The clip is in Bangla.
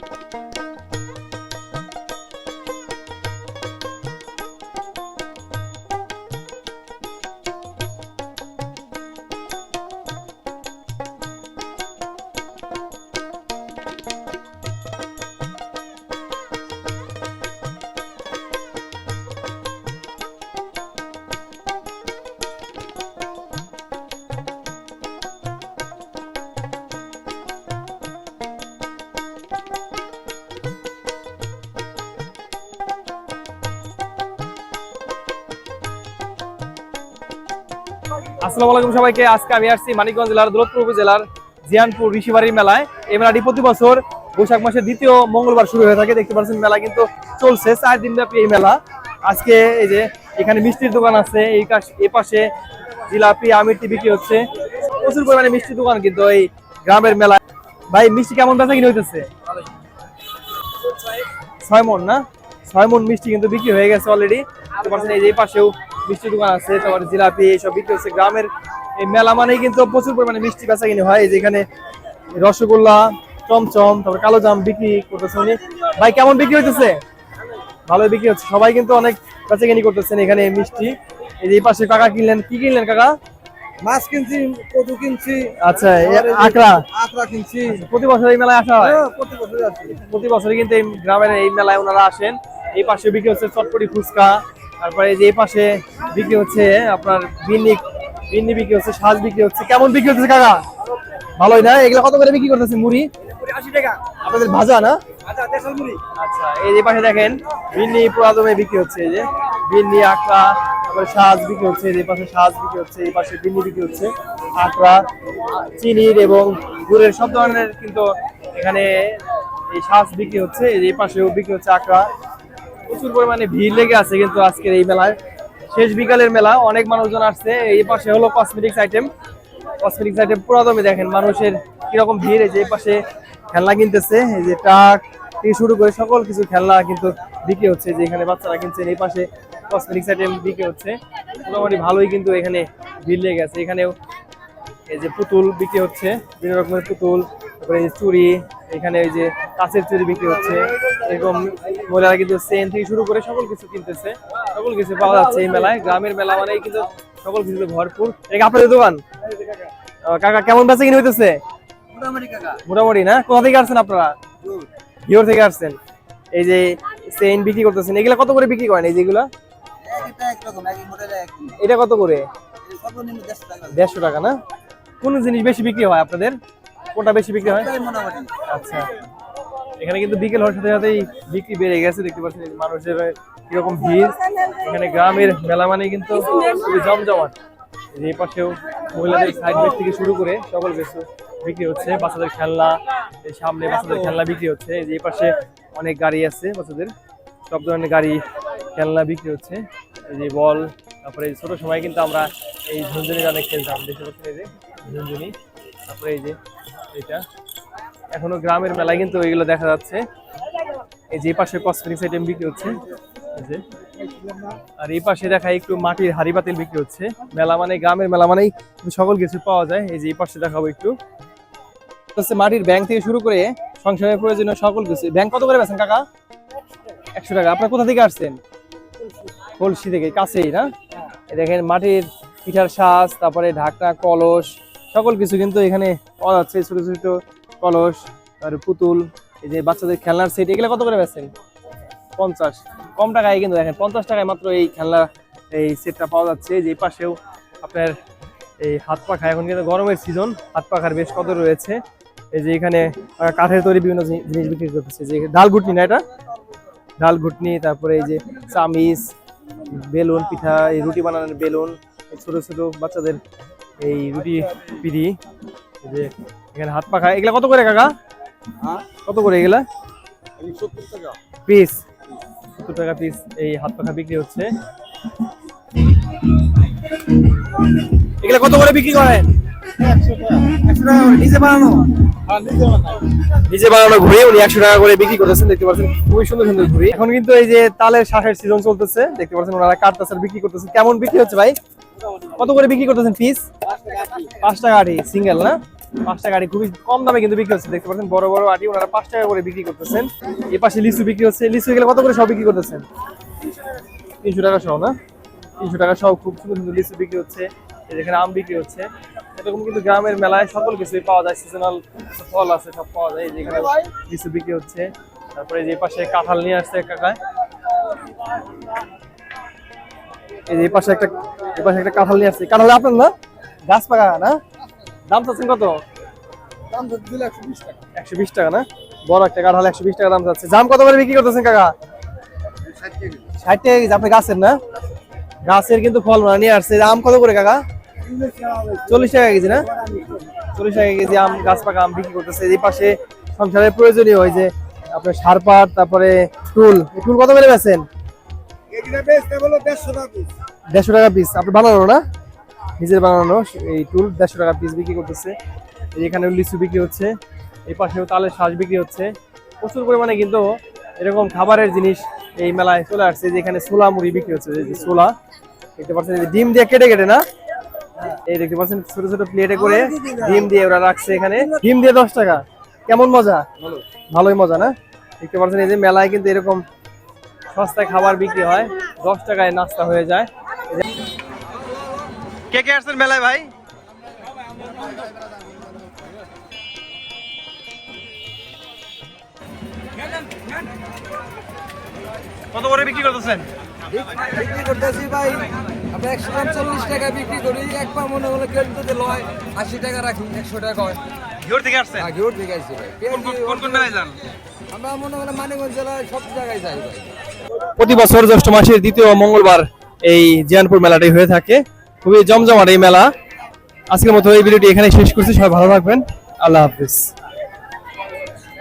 you সবাইকে। আজকে আমি আসছি মানিকগঞ্জ জেলার জিয়ানপুর ঋষিবাড়ির মেলায়। এই মেলাটি প্রতি বছর বৈশাখ মাসের দ্বিতীয় মঙ্গলবার শুরু হয়ে থাকে। দেখতে পাচ্ছেন, মেলা কিন্তু চলছে, চার এই মেলা। আজকে এই যে এখানে মিষ্টির দোকান আছে, এই এই পাশে জিলাপি আমিরটি বিক্রি হচ্ছে। প্রচুর পরিমাণে মিষ্টির দোকান কিন্তু এই গ্রামের মেলায়। ভাই, মিষ্টি কেমন বেচা কিনে হইতেছে? ছয় মন না? ছয় মন মিষ্টি কিন্তু বিক্রি হয়ে গেছে অলরেডি এই যে এই পাশেও মিষ্টি দোকান আছে তারপরে জিলাপি এইসব বিক্রি হচ্ছে। গ্রামের এই মেলা মানেই কিন্তু প্রচুর পরিমাণে মিষ্টি বেচা কিনে হয়। এই যে এখানে রসগোল্লা চমচম তারপর কালো জাম বিক্রি করতেছে উনি। ভাই কেমন বিক্রি হইতেছে? ভালোই বিক্রি হচ্ছে। সবাই কিন্তু অনেক বেচা কিনি করতেছেন এখানে মিষ্টি। এই যে এই পাশে কাকা কিনলেন। কি কিনলেন কাকা? মাছ কিনছি কিনছি। আচ্ছা কিনছি। প্রতি বছর এই মেলায় আসা হয়? হ্যাঁ, প্রতি বছর আসি। প্রতি বছরই কিন্তু এই গ্রামের এই মেলায় ওনারা আসেন। এই পাশে বিক্রি হচ্ছে চটপটি ফুচকা। তারপরে যে পাশে বিক্রি হচ্ছে আপনার বিন্নি বিন্নি বিক্রি হচ্ছে সাজ বিক্রি হচ্ছে। কেমন বিক্রি হচ্ছে কাকা? ভালোই না? এগুলো কত করে বিক্রি করতেছে মুড়ি? আশি টাকা আপনাদের ভাজা না? আচ্ছা বিক্রি হচ্ছে এই যে। তারপরে সাজ বিক্রি হচ্ছে পাশে সাজ বিক্রি হচ্ছে বিক্রি হচ্ছে। চিনির এবং গুড়ের সব ধরনের কিন্তু এখানে এই সাজ বিক্রি হচ্ছে এই পাশেও বিক্রি হচ্ছে আখড়া। প্রচুর পরিমাণে ভিড় লেগে আছে কিন্তু আজকের এই মেলায়। শেষ বিকালের মেলা, অনেক মানুষজন আসছে। এই পাশে হলো কসমেটিক্স আইটেম কসমেটিক্স আইটেম পুরাদমে দেখেন, মানুষের কীরকম ভিড় এই যে পাশে খেলনা কিনতেছে, এই যে টাক থেকে শুরু করে সকল কিছু খেলনা কিন্তু বিক্রি হচ্ছে যে এখানে বাচ্চারা কিনছেন, এই পাশে কসমেটিক্স আইটেম বিক্রি হচ্ছে। মোটামুটি ভালোই কিন্তু এখানে ভিড় লেগে গেছে এখানেও এই যে পুতুল বিক্রি হচ্ছে, বিভিন্ন রকমের পুতুল, তারপরে চুড়ি এখানে এই যে কাঁচের চুড়ি বিক্রি হচ্ছে এরকম মহিলারা কিন্তু চেন থেকে শুরু করে সকল কিছু কিনতেছে সকল কিছু পাওয়া যাচ্ছে এই মেলায় গ্রামের মেলা মানেই কিন্তু সকল কিছুতে ভরপুর। এটা আপনাদের দোকান। কাকা কেমন বেচা কিনে হইতেছে? মোটামুটি না? কোথা থেকে আসছেন আপনারা? ভিওর থেকে আসছেন। এই যে চেইন বিক্রি করতেছেন এগুলা কত করে বিক্রি করেন এই যেগুলা এটা কত করে? দেড়শো টাকা না? কোন জিনিস বেশি বিক্রি হয় আপনাদের? কোনটা বেশি বিক্রি হয়? আচ্ছা। এখানে কিন্তু বিকেল হওয়ার সাথে সাথেই বিক্রি বেড়ে গেছে দেখতে পাচ্ছেন মানুষের কীরকম ভিড়। এখানে গ্রামের মেলা মানে কিন্তু খুবই জমজমাট। এই পাশেও মহিলাদের সাইড ব্যাগ থেকে শুরু করে সকল কিছু বিক্রি হচ্ছে। বাচ্চাদের খেলনা এই সামনে বাচ্চাদের খেলনা বিক্রি হচ্ছে। এই পাশে অনেক গাড়ি আছে বাচ্চাদের। সব ধরনের গাড়ি খেলনা বিক্রি হচ্ছে। এই যে বল তারপরে ছোট সময় কিন্তু আমরা এই ঝুনঝুনি গানে খেলতাম। দেখতে পাচ্ছেন এই যে ঝুনঝুনি। তারপরে এই যে এটা। এখনও গ্রামের মেলায় কিন্তু এগুলো দেখা যাচ্ছে। এই যে পাশে কসমেটিক্স আইটেম বিক্রি হচ্ছে। আর এই পাশে দেখা একটু মাটির হাড়ি পাতিল বিক্রি হচ্ছে। মেলা মানে গ্রামের মেলা মানেই সকল কিছু পাওয়া যায়। এই যে এই পাশে দেখাবো একটু। মাটির ব্যাংক থেকে শুরু করে সংসারের প্রয়োজনীয় সকল কিছু। ব্যাংক কত করে বেছেন কাকা? একশো টাকা। আপনার কোথা থেকে আসছেন? কলসি থেকে, কাছেই না? দেখেন মাটির পিঠার সাজ, তারপরে ঢাকনা, কলস সকল কিছু কিন্তু এখানে পাওয়া যাচ্ছে। ছোট ছোট কলস আর পুতুল, এই যে বাচ্চাদের খেলনার সেট এগুলো কত করে বেচেন পঞ্চাশ। কম টাকায় কিন্তু দেখেন, পঞ্চাশ টাকায় মাত্র এই খেলনা, এই সেটটা পাওয়া যাচ্ছে। যে পাশেও আপনার এই হাত পাখা, এখন কিন্তু গরমের সিজন হাত পাখার বেশ কত রয়েছে। এই যে এখানে কাঠের তৈরি বিভিন্ন জিনিস বিক্রি করতেছে। যে ডাল ঘুটনি না এটা? ডাল ঘুটনি, তারপরে এই যে চামিচ, বেলুন, পিঠা, এই রুটি বানানোর বেলুন ছোট ছোট বাচ্চাদের এই রুটি পিড়ি যে এখানে হাত পাখা এগুলা কত করে কাকা? হ্যাঁ? কত করে এগুলা? সত্তর টাকা। পিস সত্তর টাকা পিস এই হাত পাখা বিক্রি হচ্ছে। এগুলা কত করে বিক্রি করেন নিজে বানানো? আর নিজে বানানো ঘুড়ি উনি একশো টাকা করে বিক্রি করতেছেন দেখতে পাচ্ছেন খুবই সুন্দর সুন্দর ঘুড়ি। এখন কিন্তু এই যে তালের সিজন চলতেছে দেখতে পাচ্ছেন ওনারা কাঠতাছের বিক্রি করতেছেন কেমন বিক্রি হচ্ছে ভাই? কত করে বিক্রি করতেছেন পিস পাঁচ টাকা আটি সিঙ্গেল না? পাঁচ টাকা আটি খুবই কম দামে কিন্তু বিক্রি হচ্ছে, দেখতে পাচ্ছেন? বড় বড় আটি ওনারা পাঁচ টাকা করে বিক্রি করতেছেন। এই পাশে লিচু বিক্রি হচ্ছে, লিচু গেলে কত করে সব বিক্রি করতেছেন? তিনশো টাকা সহ, না? তিনশো টাকা সহ খুব সুন্দর সুন্দর লিচু বিক্রি হচ্ছে যেখানে আম বিক্রি হচ্ছে। এরকম কিন্তু গ্রামের মেলায় সকল কিছুই পাওয়া যায় সিজনাল ফল আছে, সব পাওয়া যায় যেখানে লিচু বিক্রি হচ্ছে। তারপরে যে পাশে কাঁঠাল নিয়ে আসছে কাকা এই পাশে একটা এই পাশে একটা কাঁঠাল নিয়ে আসছে। কাঁঠাল আপনার না? গাছ পাকা না? দাম চাচ্ছেন কত? দাম দিলে একশো বিশ টাকা। একশো বিশ টাকা না? বড় একটা কাঁঠাল একশো বিশ টাকা দাম চাচ্ছে। জাম কত করে বিক্রি করতেছেন কাকা? ষাট টাকা কেজি আপনি গাছের না? গাছের কিন্তু ফল মানে নিয়ে আসছে। আম কত করে কাকা? চল্লিশ টাকা কেজি না? চল্লিশ টাকা কেজি আম গাছ পাকা আম বিক্রি করতেছে। এই পাশে সংসারের প্রয়োজনীয় হয় যে আপনার সার পাট তারপরে টুল টুল কত করে বেছেন বলো দেড়শো টাকা পিস দেড়শো টাকা পিস আপনি বানানো না? নিজের বানানো। এই টুল দেড়শো টাকা পিস বিক্রি করতেছে। এখানে লিচু বিক্রি হচ্ছে। এই পাশেও তালের শ্বাস বিক্রি হচ্ছে। প্রচুর পরিমাণে কিন্তু এরকম খাবারের জিনিস এই মেলায় চলে আসছে। যে এখানে ছোলা মুড়ি বিক্রি হচ্ছে। এই যে ছোলা। দেখতে পাচ্ছেন ডিম দিয়ে কেটে কেটে না? এই দেখতে পাচ্ছেন ছোট ছোট প্লেটে করে ডিম দিয়ে ওরা রাখছে এখানে। ডিম দিয়ে দশ টাকা। কেমন মজা? ভালোই মজা না? দেখতে পাচ্ছেন এই যে মেলায় কিন্তু এরকম সস্তায় খাবার বিক্রি হয় দশ টাকায় নাস্তা হয়ে যায়। কে কে আসছেন মেলায় ভাই? কত করে বিক্রি করতেছেন? বিক্রি করতেছি ভাই আমরা একশো চল্লিশ টাকা বিক্রি করি একবার মনে হলো কেউ যদি লয় আশি টাকা রাখি একশো টাকা হয় ঘিওর থেকে আসছি ভাই। কোন কোন- কোন কোন মেলায় যান? প্রতি বছর জ্যৈষ্ঠ মাসের দ্বিতীয় মঙ্গলবার এই জিয়ানপুর মেলাটি হয়ে থাকে। খুবই জমজমাট এই মেলা। আজকের মতো এই ভিডিওটি এখানে শেষ করছি। সবাই ভালো থাকবেন। আল্লাহ হাফিজ।